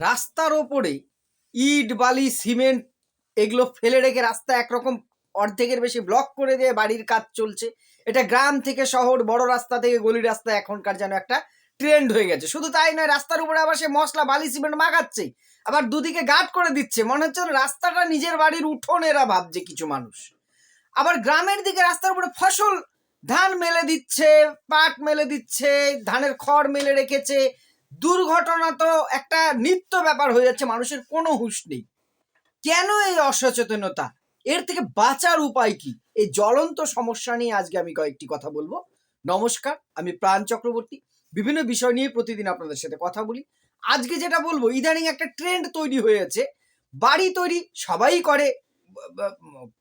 রাস্তার ওপরে ইট, বালি, সিমেন্ট এগুলো ফেলে রেখে রাস্তা একরকম অর্ধেকের বেশি ব্লক করে দিয়ে বাড়ির কাজ চলছে। এটা গ্রাম থেকে শহর, বড় রাস্তা থেকে গলি রাস্তা এখনকার যেন একটা ট্রেন্ড হয়ে গেছে। শুধু তাই নয়, রাস্তার উপরে আবার সে মশলা, বালি, সিমেন্ট মাখাচ্ছে, আবার দুদিকে গার্ড করে দিচ্ছে। মনে হচ্ছে রাস্তাটা নিজের বাড়ির উঠোন এরা ভাবছে কিছু মানুষ। আবার গ্রামের দিকে রাস্তার উপরে ফসল ধান মেলে দিচ্ছে, পাট মেলে দিচ্ছে, ধানের খড় মেলে রেখেছে দুর্ঘটনা তো একটা নিত্য ব্যাপার হয়ে যাচ্ছে, মানুষের কোনো হুঁশ নেই। কেন এই অসচেতনতা? এর থেকে বাঁচার উপায় কি? এই জ্বলন্ত সমস্যা নিয়ে আজকে আমি কয়েকটি কথা বলব। নমস্কার, আমি প্রাণ চক্রবর্তী। বিভিন্ন বিষয় নিয়ে প্রতিদিন আপনাদের সাথে কথা বলি। আজকে যেটা বলব, ইদানিং একটা ট্রেন্ড তৈরি হয়েছে। বাড়ি তৈরি সবাই করে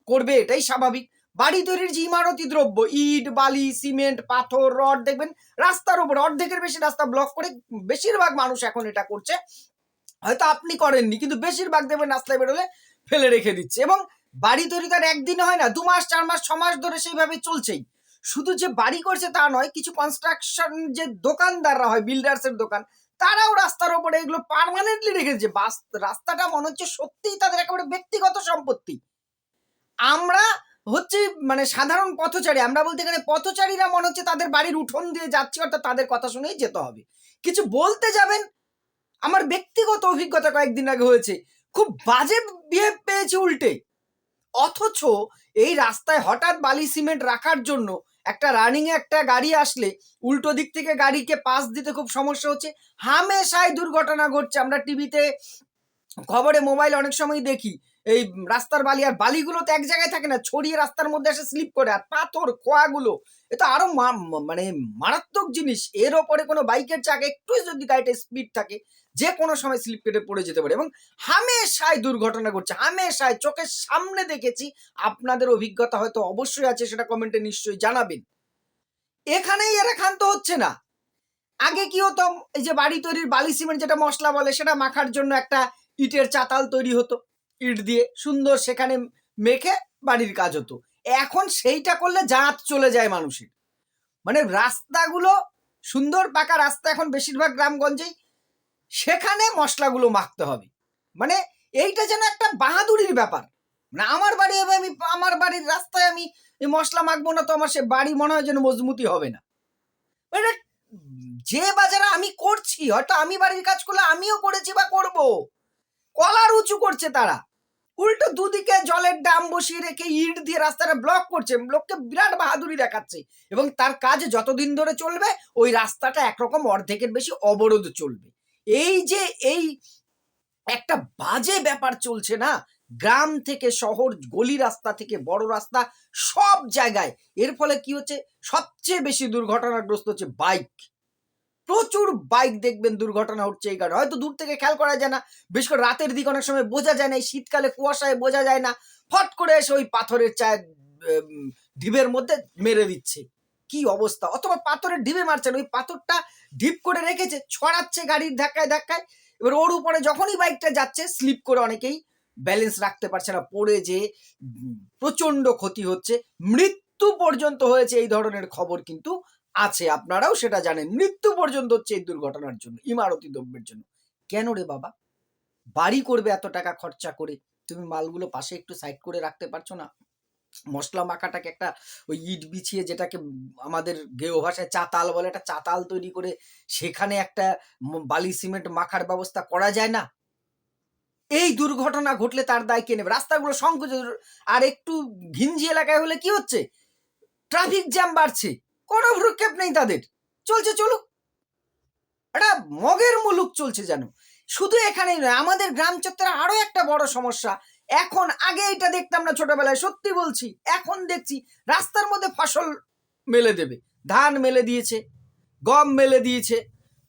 করবে, এটাই স্বাভাবিক। বাড়ি তৈরির যে ইমারতি দ্রব্য, ইট, বালি, সিমেন্ট, পাথর, রড, দেখবেন রাস্তার উপর অর্ধেকের বেশি রাস্তা ব্লক করে বেশিরভাগ মানুষ এখন এটা করছে। হয়তো আপনি করেননি, কিন্তু বেশিরভাগ দেখবেন রাস্তায় বেরোলে ফেলে রেখে দিচ্ছে এবং বাড়ি তৈরি তার একদিনে হয় না, দু মাস, চার মাস, ছ মাস ধরে সেইভাবে চলছেই। শুধু যে বাড়ি করছে তা নয়, কিছু কনস্ট্রাকশন যে দোকানদাররা হয় বিল্ডার্সের দোকান, তারাও রাস্তার ওপরে এগুলো পার্মানেন্টলি রেখেছে রাস্তাটা মনে হচ্ছে সত্যিই তাদের একেবারে ব্যক্তিগত সম্পত্তি। আমরা হচ্ছে মানে সাধারণ পথচারী, আমরা বলতে গেলে পথচারীরা মনে হচ্ছে তাদের বাড়ির উঠোন দিয়ে যাচ্ছে, অর্থাৎ তাদের কথা শুনেই যেতে হবে। কিছু বলতে যাবেন? আমার ব্যক্তিগত অভিজ্ঞতা কয়েকদিন আগে হয়েছে। খুব বাজে বিহেভ পেয়েছি উল্টে। অথচ এই রাস্তায় হঠাৎ বালি সিমেন্ট রাখার জন্য একটা রানিং এ একটা গাড়ি আসলে উল্টো দিক থেকে গাড়িকে পাস দিতে খুব সমস্যা হচ্ছে। হামেশাই দুর্ঘটনা ঘটছে। আমরা টিভিতে খবরে মোবাইল অনেক সময় দেখি। এই রাস্তার বালি আর বালিগুলো তো এক জায়গায় থাকে না, ছড়িয়ে রাস্তার মধ্যে এসে স্লিপ করে আর পাথর, খোয়াগুলো, এ তো আরও মানে মারাত্মক জিনিস। এর ওপরে কোনো বাইকের চাকা একটু যদি গাড়িটা স্পিড থাকে, যে কোনো সময় স্লিপ কেটে পড়ে যেতে পারে। এবং হামেশায় দুর্ঘটনা ঘটছে হামেশায় চোখের সামনে দেখেছি, আপনাদের অভিজ্ঞতা হয়তো অবশ্যই আছে, সেটা কমেন্টে নিশ্চয়ই জানাবেন। এখানেই এরা ক্ষান্ত হচ্ছে না। আগে কি হতো, এই যে বাড়ি তৈরির বালি সিমেন্ট যেটা মশলা বলে, সেটা মাখার জন্য একটা ইটের চাতাল তৈরি হতো। ইট দিয়ে সুন্দর সেখানে মেখে বাড়ির কাজ হতো। এখন সেইটা করলে জাঁত চলে যায় মানুষের। মানে রাস্তাগুলো সুন্দর পাকা রাস্তা এখন বেশিরভাগ গ্রামগঞ্জেই। সেখানে মশলাগুলো মাখতে হবে। মানে এইটা যেন একটা বাহাদুরির ব্যাপার। না আমার বাড়ি হবে আমি, আমার বাড়ির রাস্তায় আমি মশলা মাখবো না তো আমার সে বাড়ি মনে হয় যেন মজবুতি হবে না। এটা যে বাজারে আমি করছি, হয়তো আমি বাড়ির কাজ করলে আমিও করেছি বা করব। কলার উঁচু করছে তারা। উল্টো দুদিকে জলের ডাম বসিয়ে রেখে ইট দিয়ে রাস্তাটা ব্লক করছে। লোককে বিরাট বাহাদুরি দেখাচ্ছে। এবং তার কাজ যতদিন ধরে চলবে, ওই রাস্তাটা একরকম অর্ধেকের বেশি অবরোধ চলবে। এই যে, এই একটা বাজে ব্যাপার চলছে না? গ্রাম থেকে শহর, গলি রাস্তা থেকে বড় রাস্তা, সব জায়গায়। এর ফলে কি হচ্ছে? সবচেয়ে বেশি দুর্ঘটনাগ্রস্ত হচ্ছে বাইক প্রচুর বাইক দেখবেন দুর্ঘটনা হচ্ছে এই কারণে। হয়তো দূর থেকে খেয়াল করা যায় না বিশেষ করে রাতের দিকে অনেক সময় বোঝা যায় না এই শীতকালে কুয়াশায় বোঝা যায় না। ফট করে এসে ওই পাথরের উম, ঢিবের মধ্যে মেরে দিচ্ছে। কি অবস্থা? অথবা পাথরের ঢিবে মারছে না ওই পাথরটা ঢিপ করে রেখেছে ছড়াচ্ছে গাড়ির ধাক্কায় ধাক্কায়। এবার ওর উপরে যখনই বাইকটা যাচ্ছে স্লিপ করে অনেকেই ব্যালেন্স রাখতে পারছে না পড়ে যে উম, প্রচণ্ড ক্ষতি হচ্ছে। মৃত্যু পর্যন্ত হয়েছে এই ধরনের খবর কিন্তু আছে, আপনারাও সেটা জানেন। মৃত্যু পর্যন্ত হচ্ছে এই দুর্ঘটনার জন্য, ইমারতি দ্রব্যের জন্য। কেন রে বাবা? বাড়ি করবে এত টাকা খরচা করে। তুমি মালগুলো পাশে একটু সাইড করে রাখতে পারছ না? মশলা মাখাটাকে একটা ওই ইট বিছিয়ে যেটাকে আমাদের গেও ভাষায় চাতাল বলে, একটা চাতাল তৈরি করে সেখানে একটা বালি সিমেন্ট মাখার ব্যবস্থা করা যায় না? এই দুর্ঘটনা ঘটলে তার দায় কে নেবে? রাস্তাগুলো সংকুচিত আর একটু ঘিঞ্জি এলাকায় হলে কি হচ্ছে? ট্রাফিক জ্যাম বাড়ছে। কোনো ভ্রুক্ষেপ নেই তাদের। চলছে, চলুক। একটা মগের মুলুক চলছে যেন। শুধু এখানেই নয়, আমাদের গ্রাম চত্বরে আরও একটা বড় সমস্যা। এখন আগে এটা দেখতাম না ছোটবেলায়, সত্যি বলছি। এখন দেখছি রাস্তার মধ্যে ফসল মেলে দেবে। ধান মেলে দিয়েছে, গম মেলে দিয়েছে,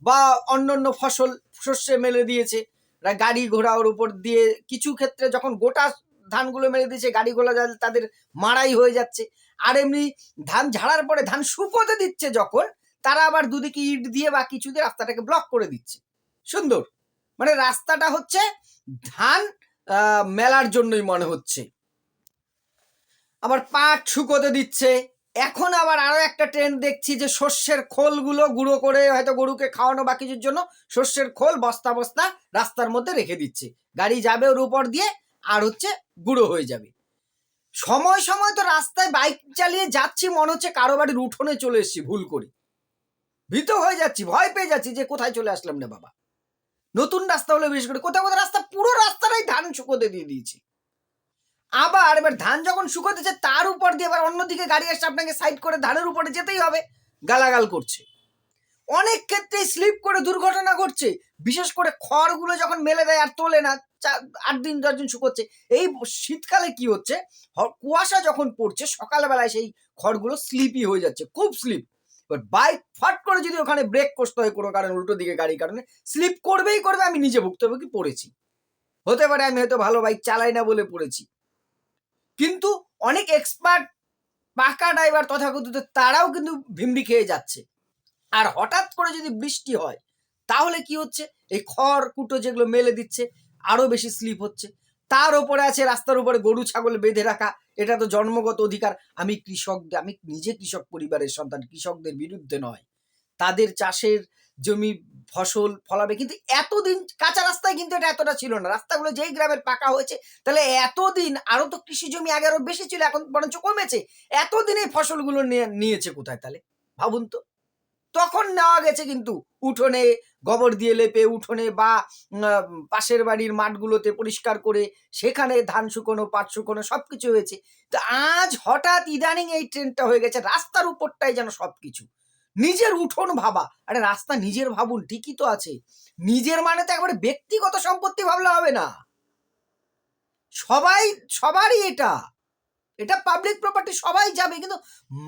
বা অন্যান্য ফসল শস্যে মেলে দিয়েছে। গাড়ি ঘোড়ার উপর দিয়ে কিছু ক্ষেত্রে যখন গোটা ধানগুলো মেলে দিয়েছে, গাড়ি ঘোড়া তাদের মারাই হয়ে যাচ্ছে। আর এমনি ধান ঝাড়ার পরে ধান শুকোতে দিচ্ছে যখন, তারা আবার দুদিকে ইট দিয়ে বা কিছু দিয়ে রাস্তাটাকে ব্লক করে দিচ্ছে। সুন্দর। মানে রাস্তাটা হচ্ছে ধান মেলার জন্যই মনে হচ্ছে। আবার পাট শুকোতে দিচ্ছে। এখন আবার আরও একটা ট্রেন্ড দেখছি যে শস্যের খোলগুলো গুঁড়ো করে হয়তো গরুকে খাওয়ানো বা কিছুর জন্য শস্যের খোল বস্তা বস্তা রাস্তার মধ্যে রেখে দিচ্ছে। গাড়ি যাবে ওর উপর দিয়ে, আর হচ্ছে গুঁড়ো হয়ে যাবে। সময় সময় তো রাস্তায় বাইক চালিয়ে যাচ্ছি, মনে হচ্ছে কারও বাড়ির উঠোনে চলে এসেছি, ভুল করে। ভীত হয়ে যাচ্ছি, ভয় পেয়ে যাচ্ছি যে কোথায় চলে আসলাম না বাবা। নতুন রাস্তা হলে বিশেষ করে, কোথাও কোথাও রাস্তা, পুরো রাস্তাটাই ধান শুকোতে দিয়ে দিয়েছি। আবার এবার ধান যখন শুকোতেছে তার উপর দিয়ে এবার অন্যদিকে গাড়ি আসছে আপনাকে সাইড করে ধানের উপরে যেতেই হবে, গালাগাল করছে। অনেক ক্ষেত্রে স্লিপ করে দুর্ঘটনা ঘটছে, বিশেষ করে খড়গুলো যখন মেলে দেয় আর তোলে না চা- আট দিন, দশ দিন শুকোচ্ছে। এই শীতকালে কি হচ্ছে? কুয়াশা যখন পড়ছে, সকালবেলায় সেই খড়গুলো স্লিপই হয়ে যাচ্ছে, খুব স্লিপ এবার বাইক ফাট করে যদি ওখানে ব্রেক করতে হয় কোনো কারণে, উল্টো দিকে গাড়ির কারণে স্লিপ করবেই করবে, আমি নিজে ভুক্তভোগী পড়েছি। হতে পারে আমি হয়তো ভালো বাইক চালাই না বলে পড়েছি। কিন্তু অনেক এক্সপার্ট পাকা ড্রাইভার তথাকথিত তারাও কিন্তু ভিমড়ি খেয়ে যাচ্ছে। আর হঠাৎ করে যদি বৃষ্টি হয়, তাহলে কি হচ্ছে? এই খড়, কুটো যেগুলো মেলে দিচ্ছে আরও বেশি স্লিপ হচ্ছে। তার উপরে আছে রাস্তার উপরে গরু, ছাগল বেঁধে রাখা। এটা তো জন্মগত অধিকার। আমি কৃষক, আমি নিজে কৃষক পরিবারের সন্তান, কৃষকদের বিরুদ্ধে নয়। তাদের চাষের জমি, ফসল ফলাবে কিন্তু এতদিন কাঁচা রাস্তায় কিন্তু এটা এতটা ছিল না। রাস্তাগুলো যেই গ্রামের পাকা হয়েছে, তাহলে এতদিন আরও তো কৃষি জমি আগে আরও বেশি ছিল, এখন বরঞ্চ কমেছে। এতদিন ফসলগুলো নিয়ে- নিয়েছে কোথায় তাহলে? ভাবুন তো। তখন নেওয়া গেছে কিন্তু উঠোনে গোবর দিয়ে লেপে উঠোনে বা পাশের বাড়ির মাঠগুলোতে পরিষ্কার করে সেখানে ধান শুকোনো, পাট শুকোনো সব কিছু হয়েছে। তো আজ হঠাৎ ইদানিং এই ট্রেনটা হয়ে গেছে, রাস্তার উপরটাই যেন সব কিছু নিজের উঠোন ভাবা। আরে রাস্তা নিজের ভাবুন, ঠিকই তো আছে। নিজের মানে তো একবারে ব্যক্তিগত সম্পত্তি ভাবলে হবে না। সবাই, সবারই এটা। এটা পাবলিক প্রপার্টি সবাই যাবে। কিন্তু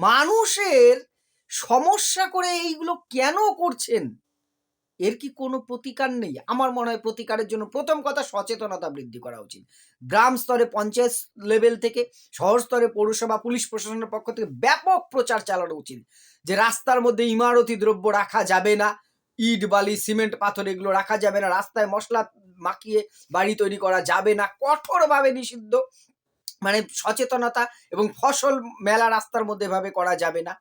মানুষের সমস্যা করে এইগুলো কেন করছেন? এর কি কোনো প্রতিকার নেই? আমার মনে হয় প্রতিকারের জন্য প্রথম কথা সচেতনতা বৃদ্ধি করা উচিত। গ্রাম স্তরে, পঞ্চায়েত লেভেল থেকে, শহর স্তরে, পৌরসভা, পুলিশ প্রশাসনের পক্ষ থেকে ব্যাপক প্রচার চালানো উচিত। যে রাস্তার মধ্যে ইমারতি দ্রব্য রাখা যাবে না, ইট, বালি, সিমেন্ট, পাথর এগুলো রাখা যাবে না, রাস্তায় মশলা মাখিয়ে বাড়ি তৈরি করা যাবে না, কঠোরভাবে নিষিদ্ধ। মানে সচেতনতা এবং ফসল মেলা রাস্তার মধ্যে এভাবে করা যাবে না।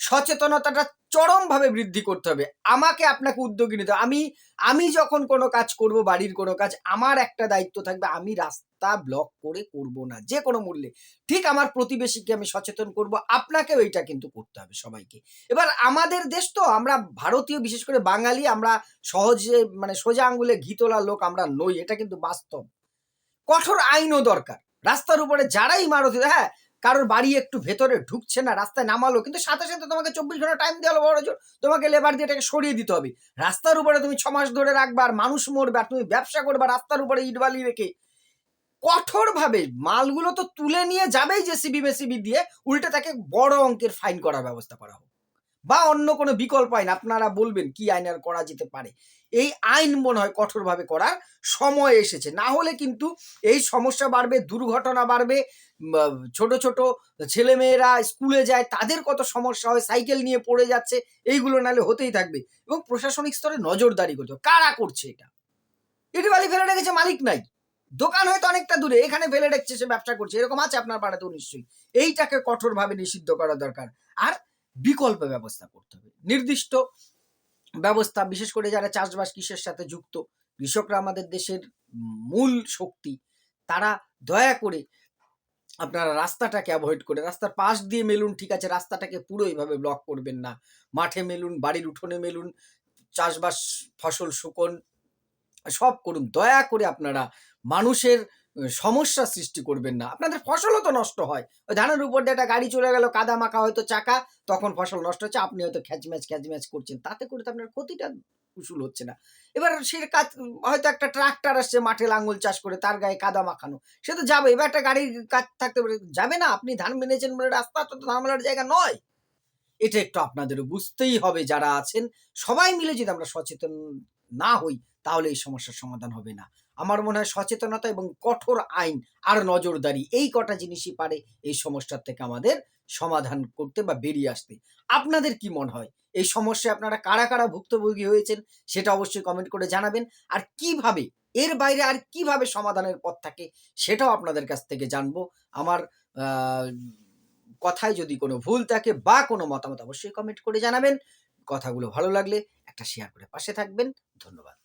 সচেতনতাটা চরমভাবে বৃদ্ধি করতে হবে। আমাকে আপনাকে উদ্যোগী নিতে আমি আমি যখন কোনো কাজ করব, বাড়ির কোনো কাজ, আমার একটা দায়িত্ব থাকবে, আমি রাস্তা ব্লক করে করব না, যে কোনো মূল্যে। ঠিক আমার প্রতিবেশীকে আমি সচেতন করব, আপনাকেও এইটা কিন্তু করতে হবে সবাইকে। এবার আমাদের দেশ তো, আমরা ভারতীয়, বিশেষ করে বাঙালি, আমরা সহজে মানে সোজা আঙ্গুলে ঘি তোলার লোক আমরা নই, এটা কিন্তু বাস্তব। কঠোর আইনও দরকার। রাস্তার উপরে যারাই ইমারতি হ্যাঁ কারোর বাড়ি একটু ভেতরে ঢুকছে না, রাস্তায় নামালো, কিন্তু সাথে সাথে তোমাকে চব্বিশ ঘণ্টা টাইম দেওয়া বড় জোর। তোমাকে লেবার দিয়ে এটাকে সরিয়ে দিতে হবে। রাস্তার উপরে তুমি ছ মাস ধরে রাখবা আর মানুষ মরবে আর তুমি ব্যবসা করবে রাস্তার উপরে ইটবালি রেখে। কঠোরভাবে মালগুলো তো তুলে নিয়ে যাবেই জেসিবি মেসিবি দিয়ে উল্টে তাকে বড় অঙ্কের ফাইন করার ব্যবস্থা করা হোক। বা অন্য কোনো বিকল্প আইন, আপনারা বলবেন কি আইন আর করা যেতে পারে। এই আইন মনে হয় কঠোরভাবে করার সময় এসেছে। না হলে কিন্তু এই সমস্যা বাড়বে, দুর্ঘটনা বাড়বে ছোট ছোট ছেলেমেয়েরা স্কুলে যায়, তাদের কত সমস্যা হয়, সাইকেল নিয়ে পড়ে যাচ্ছে, এইগুলো নালে হতেই থাকবে। এবং প্রশাসনিক স্তরে নজরদারি করতে কারা করছে এটা? ইট বালি ফেলে রেখেছে মালিক নাই। দোকান হয়তো অনেকটা দূরে, এখানে ফেলে রেখেছে, সে ব্যবসা করছে, এরকম আছে আপনার পাড়াতেও নিশ্চয়ই। এইটাকে কঠোরভাবে নিষিদ্ধ করা দরকার। আর বিকল্প ব্যবস্থা করতে হবে। নির্দিষ্ট ব্যবস্থা, বিশেষ করে যারা চাষবাস কৃষির সাথে যুক্ত, কৃষকরা আমাদের দেশের মূল শক্তি, তারা দয়া করে আপনারা রাস্তাটাকে অ্যাভয়েড করে, রাস্তার পাশ দিয়ে মেলুন, ঠিক আছে, রাস্তাটাকে পুরো এইভাবে ব্লক করবেন না। মাঠে মেলুন, বাড়ির উঠোনে মেলুন, চাষবাস, ফসল শুকন সব করুন। দয়া করে আপনারা মানুষের সমস্যা সৃষ্টি করবেন না। আপনাদের ফসলও তো নষ্ট হয়। ওই ধানের উপর দিয়ে একটা গাড়ি চলে গেল, কাদা মাখা হয়তো চাকা, তখন ফসল নষ্ট হচ্ছে, আপনি হয়তো খ্যাচম্যাচ খ্যাচম্যাচ করছেন। তাতে করে তো আপনার ক্ষতিটা উসুল হচ্ছে না। এবার সে কাজ, হয়তো একটা ট্রাক্টর আসছে মাঠে লাঙ্গল চাষ করে, তার গায়ে কাদা মাখানো। সে তো যাবে, এবার একটা গাড়ির কাজ থাকতে পারে। যাবে না, আপনি ধান মেনেছেন বলে রাস্তা তো ধান মেলার জায়গা নয়। এটা একটু আপনাদেরও বুঝতেই হবে, যারা আছেন, সবাই মিলে যদি আমরা সচেতন না হই, তাহলে এই সমস্যার সমাধান হবে না। আমার মনে হয় সচেতনতা এবং কঠোর আইন আর নজরদারি এই কটা জিনিসই পারে এই সমস্যার থেকে আমাদের সমাধান করতে বা বেরিয়ে আসতে। আপনাদের কি মনে হয়? এই সমস্যায় আপনারা কারা কারা ভুক্তভোগী হয়েছেন সেটা অবশ্যই কমেন্ট করে জানাবেন। আর কীভাবে, এর বাইরে আর কীভাবে সমাধানের পথ থাকে সেটাও আপনাদের কাছ থেকে জানব। আমার কথায় যদি কোনো ভুল থাকে বা কোনো মতামত অবশ্যই কমেন্ট করে জানাবেন। কথাগুলো ভালো লাগলে একটা শেয়ার করে পাশে থাকবেন। ধন্যবাদ।